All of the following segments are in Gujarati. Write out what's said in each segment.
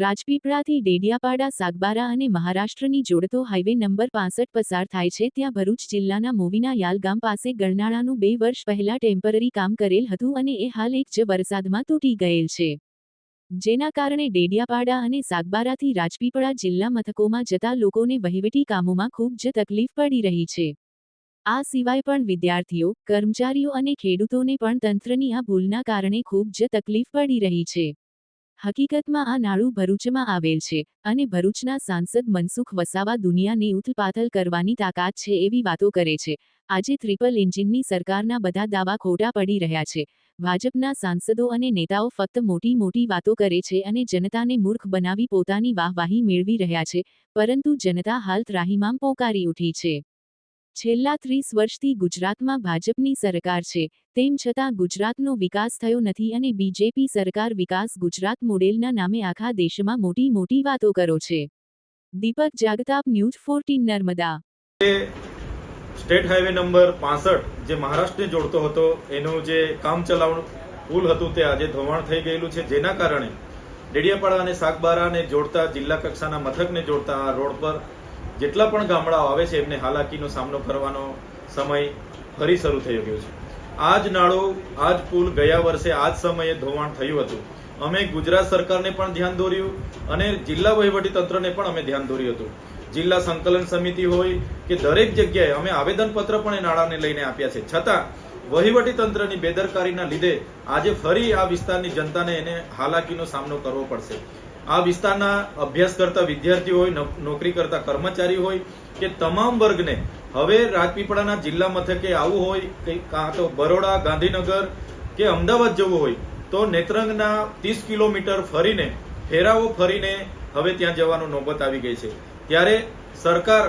રાજપીપળાથી ડેડિયાપાડા, સાગબારા અને મહારાષ્ટ્રની જોડતો હાઈવે નંબર પાસઠ પસાર થાય છે. ત્યાં ભરૂચ જિલ્લાના મોવીના યાલ ગામ પાસે ગરનાળાનું બે વર્ષ પહેલા ટેમ્પરરી કામ કરેલ હતું અને એ હાલ એક જ વરસાદમાં તૂટી ગયેલ છે. જેના કારણે ડેડિયાપાડા અને સાગબારાથી રાજપીપળા જિલ્લા મથકોમાં જતા લોકોને વહીવટી કામોમાં ખૂબ જ તકલીફ પડી રહી છે. આ સિવાય પણ વિદ્યાર્થીઓ, કર્મચારીઓ અને ખેડૂતોને પણ તંત્રની આ ભૂલના કારણે ખૂબ જ તકલીફ પડી રહી છે. હકીકતમાં આ નાળું ભરૂચમાં આવેલ છે અને ભરૂચના સાંસદ મનસુખ વસાવા દુનિયાને ઉથલપાથલ કરવાની તાકાત છે એવી વાતો કરે છે. આજે ટ્રિપલ એન્જિનની સરકારના બધા દાવા ખોટા પડી રહ્યા છે. ભાજપના સાંસદો અને નેતાઓ ફક્ત મોટી મોટી વાતો કરે છે અને જનતાને મૂર્ખ બનાવી પોતાની વાહવાહી મેળવી રહ્યા છે, પરંતુ જનતા હાલ ત્રાહિમામ પોકારી ઉઠી છે. છેલ્લા ત્રીસ વર્ષથી ગુજરાતમાં ભાજપની સરકાર છે, તેમ છતાં ગુજરાતનો વિકાસ થયો નથી અને બીજેપી સરકાર વિકાસ ગુજરાત મોડેલના નામે આખા દેશમાં મોટી મોટી વાતો કરો છે. Deepak Jagtap news fourteen Narmada. State highway number પાસઠ જે મહારાષ્ટ્રને જોડતો હતો, એનું જે કામ ચલાવણ પુલ હતું તે આજે ધોવાણ થઈ ગયેલું છે. જેના કારણે ડેડિયાપાડા અને સાગબારાને જોડતા જિલ્લા કક્ષાના મથકને જોડતા આ રોડ પર જેટલા પણ ગામડાઓ આવે છે, એમને હાલાકીનો સામનો કરવાનો સમય ફરી શરૂ થઈ ગયો છે. આ જ નાળો આ જ પુલ ગયા વર્ષે આ જ સમયે ધોવાણ થયું હતું. અમે ગુજરાત સરકારને પણ ધ્યાન દોર્યું અને જિલ્લા તંત્રને પણ અમે ધ્યાન દોર્યું હતું. જિલ્લા સંકલન સમિતિ હોય કે દરેક જગ્યાએ અમે આવેદનપત્ર પણ એ નાણાને લઈને આપ્યા છે. છતાં વહીવટી તંત્રની બેદરકારીના લીધે આજે ફરી આ વિસ્તારની જનતાને એને હાલાકીનો સામનો કરવો પડશે. આ વિસ્તારના અભ્યાસ કરતા વિદ્યાર્થીઓ હોય નોકરી કરતા કર્મચારી હોય કે તમામ વર્ગને હવે રાજપીપળાના જિલ્લા મથકે આવવું હોય કે કાં તો બરોડા, ગાંધીનગર કે અમદાવાદ જવું હોય, તો નેત્રંગના ત્રીસ કિલોમીટર ફરીને ફેરાવો ફરીને હવે ત્યાં જવાનો નોબત આવી ગઈ છે. ત્યારે સરકાર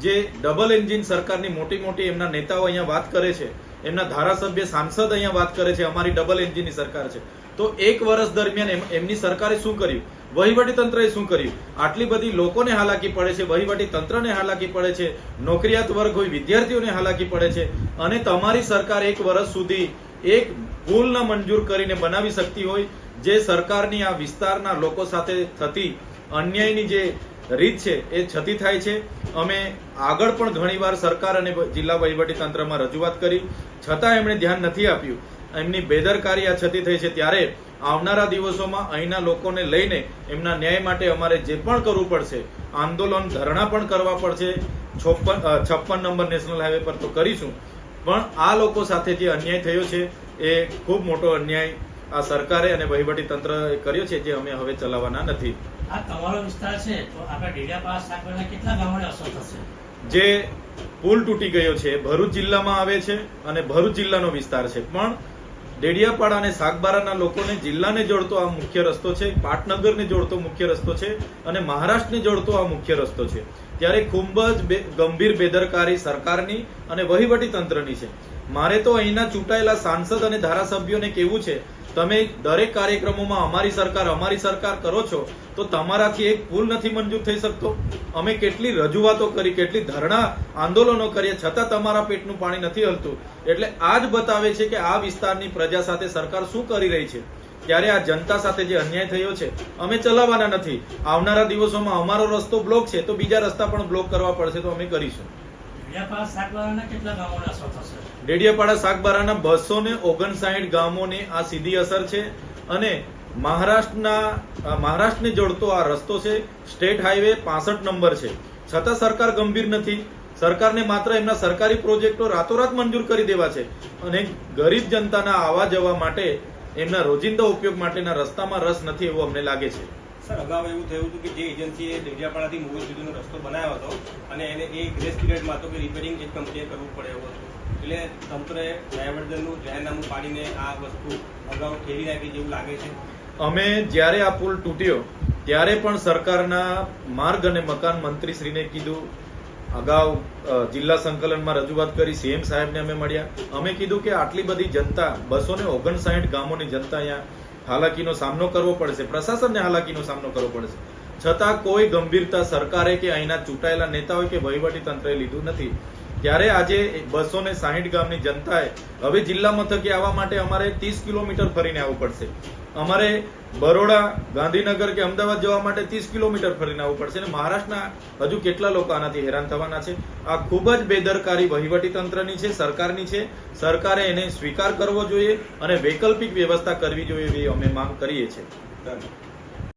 જે ડબલ એન્જિન સરકારની મોટી મોટી એમના નેતાઓ અહીંયા વાત કરે છે એમના ધારાસભ્ય સાંસદ અહીંયા વાત કરે છે, અમારી ડબલ એન્જિનની સરકાર છે. તો એક વર્ષ દરમિયાન એમ- એમની સરકારે શું કર્યું? વહીવટી તંત્રએ શું કર્યું? આટલી બધી લોકોને હાલાકી પડે છે, વહીવટી તંત્રને હાલાકી પડે છે, નોકરિયાત વર્ગ હોય, વિદ્યાર્થીઓને હાલાકી પડે છે, અને તમારી સરકાર એક વર્ષ સુધી એક ભૂલ ન મંજૂર કરીને બનાવી શકતી હોય, જે સરકારની આ વિસ્તારના લોકો સાથે થતી અન્યાયની જે રીત છે, એ છતી થાય છે. અમે આગળ પણ ઘણીવાર સરકાર અને જિલ્લા તંત્રમાં રજૂઆત કરી. છતાં એમણે ધ્યાન નથી આપ્યું. એમની બેદરકારી આ છતી થઈ છે. ત્યારે આવનારા દિવસોમાં અહીંના લોકોને લઈને એમના ન્યાય માટે અમારે જે પણ કરવું પડશે, આંદોલન ધરણા પણ કરવા પડશે. છપ્પન છપ્પન નંબર નેશનલ હાઈવે પર તો કરીશું. પણ આ લોકો સાથે જે અન્યાય થયો છે, એ ખૂબ મોટો અન્યાય આ સરકારે અને વહીવટી તંત્ર કર્યો છે જે અમે હવે ચલાવવાના નથી. આ તમારો વિસ્તાર છે તો આપણા કેટલા ગામોને અસર થશે? જે પુલ તૂટી ગયો છે ભરૂચ જિલ્લામાં આવે છે અને ભરૂચ જિલ્લાનો વિસ્તાર છે. પણ ડેડિયાપાડા અને સાગબારાના લોકોને જિલ્લાને જોડતો આ મુખ્ય રસ્તો છે પાટનગરને જોડતો મુખ્ય રસ્તો છે અને મહારાષ્ટ્રને જોડતો આ મુખ્ય રસ્તો છે. ત્યારે ખૂબ જ ગંભીર બેદરકારી સરકારની અને વહીવટી તંત્રની છે. મારે તો અહીંના ચૂંટાયેલા સાંસદ અને ધારાસભ્યોને કેવું છે તમે દરેક કાર્યક્રમોમાં અમારી સરકાર અમારી સરકાર કરો છો, તો તમારાથી એક ભૂલ નથી મંજૂર થઈ શકતો. અમે કેટલી રજૂઆતો કરી, કેટલી ધરણા આંદોલનો કરીએ, છતાં તમારા પેટનું પાણી નથી હલતું. એટલે આ જ બતાવે છે કે આ વિસ્તારની પ્રજા સાથે સરકાર શું કરી રહી છે. ત્યારે આ જનતા સાથે જે અન્યાય થયો છે, અમે ચલાવવાના નથી. આવનારા દિવસોમાં અમારો રસ્તો બ્લોક છે, તો બીજા રસ્તા પણ બ્લોક કરવા પડશે તો અમે કરીશું. કેટલા ગામોના ડેડિયાપાડા સાગબારાના બસો ને ઓગણસાઠ ગામોને આ સીધી અસર છે અને મહારાષ્ટ્રના મહારાષ્ટ્રને જોડતો આ રસ્તો છે, સ્ટેટ હાઈવે પાસઠ નંબર છે. છતાં સરકાર ગંભીર નથી. સરકારને માત્ર એમના સરકારી પ્રોજેક્ટો રાતોરાત મંજૂર કરી દેવા છે અને ગરીબ જનતાના આવવા જવા માટે એમના રોજિંદા ઉપયોગ માટેના રસ્તામાં રસ નથી એવું અમને લાગે છે. સર, અગાઉ એવું થયું હતું કે જે એજન્સીએ ડેડિયાપાડાથી મુંબઈ સુધીનો રસ્તો બનાવ્યો હતો અને એને એ ગ્રેસ પીરિયડમાં હતો કે રિપેરિંગ એક કંપનીએ કરવું પડે એવું હતું. એટલે તંત્રએ ન્યાયવર્ધનનું જાહેરનામું પાડીને આ વસ્તુ અગાઉ ઠેરી નાખી જેવું લાગે છે. અમે જ્યારે આ પુલ તૂટ્યો, ત્યારે પણ સરકારના માર્ગ અને મકાન મંત્રીશ્રીને કીધું, અગાઉ જિલ્લા સંકલનમાં રજૂઆત કરી, સીએમ સાહેબને અમે મળ્યા. અમે કીધું કે આટલી બધી જનતા બસો ને ઓગણસાઠ ગામોની જનતા અહીંયા હાલાકીનો સામનો કરવો પડશે, પ્રશાસનને હાલાકીનો સામનો કરવો પડશે. છતાં કોઈ ગંભીરતા સરકારે કે અહીંના ચૂંટાયેલા નેતાઓએ કે વહીવટી તંત્રએ લીધું નથી. ત્યારે આજે બસો ને સાહીઠ ગામની જનતાએ હવે જિલ્લા મથકે આવવા માટે અમારે ત્રીસ કિલોમીટર ફરીને આવવું પડશે. અમારે બરોડા, ગાંધીનગર કે અમદાવાદ જવા માટે ત્રીસ કિલોમીટર ફરીને આવવું પડશે અને મહારાષ્ટ્રના હજુ કેટલા લોકો આનાથી હેરાન થવાના છે? આ ખૂબ જ બેદરકારી વહીવટી તંત્રની છે, સરકારની છે. સરકારે એને સ્વીકાર કરવો જોઈએ અને વૈકલ્પિક વ્યવસ્થા કરવી જોઈએ એવી અમે માંગ કરીએ છીએ.